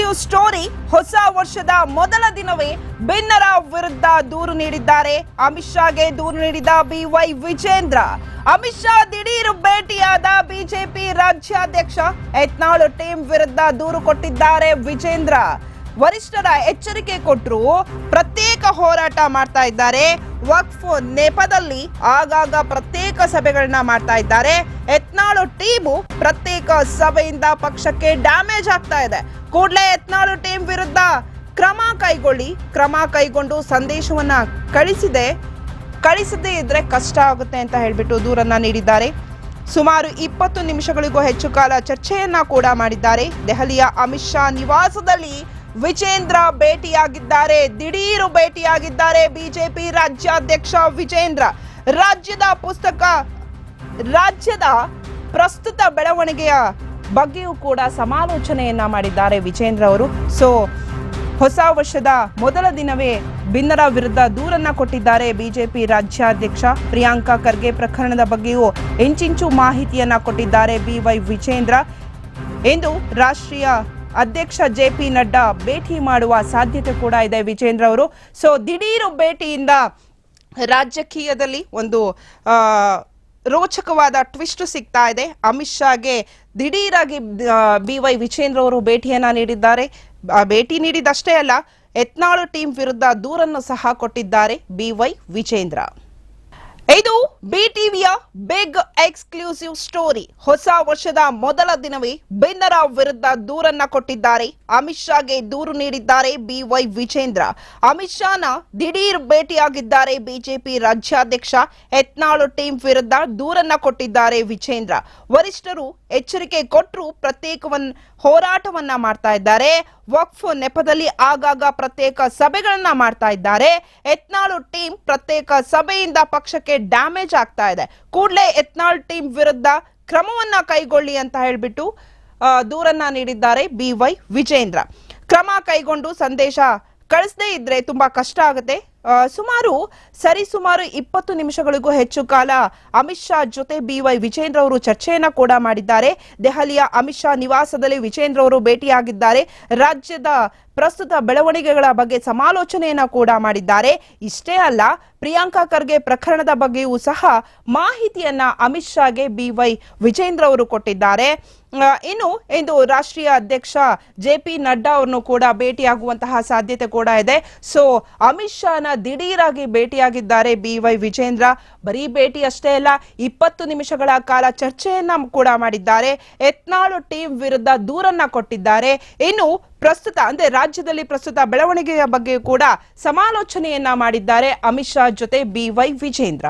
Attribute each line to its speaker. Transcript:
Speaker 1: Exclusive story ಹೊಸ ವರ್ಷದ ಮೊದಲ ದಿನವೇ ಭಿನ್ನರ ವಿರುದ್ಧ ದೂರು ನೀಡಿದ್ದಾರೆ. ಅಮಿತ್ ಶಾಗೆ ದೂರು ನೀಡಿದ ಬಿವೈ ವಿಜೇಂದ್ರ. ಅಮಿತ್ ಶಾ ದಿಢೀರ್ ಭೇಟಿಯಾದ ಬಿಜೆಪಿ ರಾಜ್ಯಾಧ್ಯಕ್ಷ ಯತ್ನಾಳು ಟೀಮ್ ವಿರುದ್ಧ ದೂರು ಕೊಟ್ಟಿದ್ದಾರೆ ವಿಜೇಂದ್ರ. ವರಿಷ್ಠರ ಎಚ್ಚರಿಕೆ ಕೊಟ್ಟರು ಪ್ರತ್ಯೇಕ ಹೋರಾಟ ಮಾಡ್ತಾ ಇದ್ದಾರೆ. ವಕ್ಫ್ ನೆಪದಲ್ಲಿ ಆಗಾಗ ಪ್ರತ್ಯೇಕ ಸಭೆಗಳನ್ನ ಮಾಡ್ತಾ ಇದ್ದಾರೆ. ಎತ್ನಾಳು ಟೀಮು ಪ್ರತ್ಯೇಕ ಸಭೆಯಿಂದ ಪಕ್ಷಕ್ಕೆ ಡ್ಯಾಮೇಜ್ ಆಗ್ತಾ ಇದೆ. ಕೂಡಲೇ ಎತ್ನಾಳು ಟೀಮ್ ವಿರುದ್ಧ ಕ್ರಮ ಕೈಗೊಳ್ಳಿ. ಕ್ರಮ ಕೈಗೊಂಡು ಸಂದೇಶವನ್ನ ಕಳಿಸಿದೆ. ಕಳಿಸದೇ ಇದ್ರೆ ಕಷ್ಟ ಆಗುತ್ತೆ ಅಂತ ಹೇಳಿಬಿಟ್ಟು ದೂರನ್ನ ನೀಡಿದ್ದಾರೆ. ಸುಮಾರು ಇಪ್ಪತ್ತು ನಿಮಿಷಗಳಿಗೂ ಹೆಚ್ಚು ಕಾಲ ಚರ್ಚೆಯನ್ನ ಕೂಡ ಮಾಡಿದ್ದಾರೆ. ದೆಹಲಿಯ ಅಮಿತ್ ಶಾ ನಿವಾಸದಲ್ಲಿ ವಿಜೇಂದ್ರ ಭೇಟಿಯಾಗಿದ್ದಾರೆ. ದಿಢೀರು ಭೇಟಿಯಾಗಿದ್ದಾರೆ ಬಿಜೆಪಿ ರಾಜ್ಯಾಧ್ಯಕ್ಷ ವಿಜೇಂದ್ರ. ರಾಜ್ಯದ ಪುಸ್ತಕ, ರಾಜ್ಯದ ಪ್ರಸ್ತುತ ಬೆಳವಣಿಗೆಯ ಬಗ್ಗೆಯೂ ಕೂಡ ಸಮಾಲೋಚನೆಯನ್ನ ಮಾಡಿದ್ದಾರೆ ವಿಜೇಂದ್ರ ಅವರು. ಸೊ, ಹೊಸ ವರ್ಷದ ಮೊದಲ ದಿನವೇ ಭಿನ್ನರ ವಿರುದ್ಧ ದೂರನ್ನ ಕೊಟ್ಟಿದ್ದಾರೆ ಬಿಜೆಪಿ ರಾಜ್ಯಾಧ್ಯಕ್ಷ. ಪ್ರಿಯಾಂಕಾ ಖರ್ಗೆ ಪ್ರಕರಣದ ಬಗ್ಗೆಯೂ ಇಂಚಿಂಚು ಮಾಹಿತಿಯನ್ನ ಕೊಟ್ಟಿದ್ದಾರೆ ಬಿವೈ ವಿಜೇಂದ್ರ. ಎಂದು ರಾಷ್ಟ್ರೀಯ ಅಧ್ಯಕ್ಷ ಜೆ ಪಿ ನಡ್ಡಾ ಭೇಟಿ ಮಾಡುವ ಸಾಧ್ಯತೆ ಕೂಡ ಇದೆ ವಿಜೇಂದ್ರ ಅವರು. ಸೊ ದಿಢೀರು ಭೇಟಿಯಿಂದ ರಾಜಕೀಯದಲ್ಲಿ ಒಂದು ರೋಚಕವಾದ ಟ್ವಿಸ್ಟ್ ಸಿಗ್ತಾ ಇದೆ. ಅಮಿತ್ ಶಾಗೆ ದಿಢೀರಾಗಿ ಬಿ ವೈ ವಿಜೇಂದ್ರ ಅವರು ಭೇಟಿಯನ್ನ ನೀಡಿದ್ದಾರೆ. ಭೇಟಿ ನೀಡಿದಷ್ಟೇ ಅಲ್ಲ, ಯತ್ನಾಳು ಟೀಮ್ ವಿರುದ್ಧ ದೂರನ್ನು ಸಹ ಕೊಟ್ಟಿದ್ದಾರೆ ಬಿ ವೈ ವಿಜೇಂದ್ರ. ಇದು ಬಿಟಿವಿಯ ಬಿಗ್ ಎಕ್ಸ್ಕ್ಲೂಸಿವ್ ಸ್ಟೋರಿ ಹೊಸ ವರ್ಷದ ಮೊದಲ ದಿನವೇ ಬಿನ್ನರಾವ್ ವಿರುದ್ಧ ದೂರನ್ನ ಕೊಟ್ಟಿದ್ದಾರೆ. ಅಮಿತ್ ಶಾಗೆ ದೂರು ನೀಡಿದ್ದಾರೆ ಬಿವೈ ವಿಜೇಂದ್ರ. ಅಮಿತ್ ಶಾನ ದಿಢೀರ್ ಭೇಟಿಯಾಗಿದ್ದಾರೆ ಬಿಜೆಪಿ ರಾಜ್ಯಾಧ್ಯಕ್ಷ. ಯತ್ನಾಳು ಟೀಮ್ ವಿರುದ್ಧ ದೂರನ್ನ ಕೊಟ್ಟಿದ್ದಾರೆ ವಿಜೇಂದ್ರ. ವರಿಷ್ಠರು ಎಚ್ಚರಿಕೆ ಕೊಟ್ಟರು ಪ್ರತ್ಯೇಕವನ್, ಹೋರಾಟವನ್ನ ಮಾಡ್ತಾ ಇದ್ದಾರೆ. ವಕ್ಫ್ ನೆಪದಲ್ಲಿ ಆಗಾಗ ಪ್ರತ್ಯೇಕ ಸಭೆಗಳನ್ನ ಮಾಡ್ತಾ ಇದ್ದಾರೆ. ಯತ್ನಾಳು ಟೀಮ್ ಪ್ರತ್ಯೇಕ ಸಭೆಯಿಂದ ಪಕ್ಷಕ್ಕೆ ಡ್ಯಾಮೇಜ್ ಆಗ್ತಾ ಇದೆ. ಕೂಡಲೇ ಯತ್ನಾಳ್ ಟೀಮ್ ವಿರುದ್ಧ ಕ್ರಮವನ್ನ ಕೈಗೊಳ್ಳಿ ಅಂತ ಹೇಳ್ಬಿಟ್ಟು ದೂರನ್ನ ನೀಡಿದ್ದಾರೆ ಬಿವೈ ವಿಜೇಂದ್ರ. ಕ್ರಮ ಕೈಗೊಂಡು ಸಂದೇಶ ಕಳಿಸದೇ ಇದ್ರೆ ತುಂಬಾ ಕಷ್ಟ ಆಗುತ್ತೆ. ಸುಮಾರು ಸರಿ ಸುಮಾರು ಇಪ್ಪತ್ತು ನಿಮಿಷಗಳಿಗೂ ಹೆಚ್ಚು ಕಾಲ ಅಮಿತ್ ಶಾ ಜೊತೆ ಬಿವೈ ವಿಜೇಂದ್ರ ಅವರು ಚರ್ಚೆಯನ್ನ ಕೂಡ ಮಾಡಿದ್ದಾರೆ. ದೆಹಲಿಯ ಅಮಿತ್ ಶಾ ನಿವಾಸದಲ್ಲಿ ವಿಜೇಂದ್ರ ಅವರು ಭೇಟಿಯಾಗಿದ್ದಾರೆ. ರಾಜ್ಯದ ಪ್ರಸ್ತುತ ಬೆಳವಣಿಗೆಗಳ ಬಗ್ಗೆ ಸಮಾಲೋಚನೆಯನ್ನ ಕೂಡ ಮಾಡಿದ್ದಾರೆ. ಇಷ್ಟೇ ಅಲ್ಲ, ಪ್ರಿಯಾಂಕಾ ಖರ್ಗೆ ಪ್ರಕರಣದ ಬಗ್ಗೆಯೂ ಸಹ ಮಾಹಿತಿಯನ್ನ ಅಮಿತ್ ಶಾಗೆ ಬಿವೈ ವಿಜೇಂದ್ರ ಅವರು ಕೊಟ್ಟಿದ್ದಾರೆ. ಇನ್ನು ಇಂದು ರಾಷ್ಟ್ರೀಯ ಅಧ್ಯಕ್ಷ ಜೆ ಪಿ ನಡ್ಡಾ ಅವರನ್ನು ಕೂಡ ಭೇಟಿಯಾಗುವಂತಹ ಸಾಧ್ಯತೆ ಕೂಡ ಇದೆ. ಸೊ ಅಮಿತ್ ಶಾನ ದಿಢೀರಾಗಿ ಭೇಟಿಯಾಗಿದ್ದಾರೆ ಬಿ ವೈ ವಿಜೇಂದ್ರ. ಬರೀ ಭೇಟಿ ಅಷ್ಟೇ ಅಲ್ಲ, ಇಪ್ಪತ್ತು ನಿಮಿಷಗಳ ಕಾಲ ಚರ್ಚೆಯನ್ನ ಕೂಡ ಮಾಡಿದ್ದಾರೆ. ಎತ್ನಾಳು ಟೀಮ್ ವಿರುದ್ಧ ದೂರನ್ನ ಕೊಟ್ಟಿದ್ದಾರೆ. ಇನ್ನು ಪ್ರಸ್ತುತ, ಅಂದ್ರೆ ರಾಜ್ಯದಲ್ಲಿ ಪ್ರಸ್ತುತ ಬೆಳವಣಿಗೆಯ ಬಗ್ಗೆ ಕೂಡ ಸಮಾಲೋಚನೆಯನ್ನ ಮಾಡಿದ್ದಾರೆ ಅಮಿತ್ ಶಾ ಜೊತೆ ಬಿ ವೈ ವಿಜೇಂದ್ರ.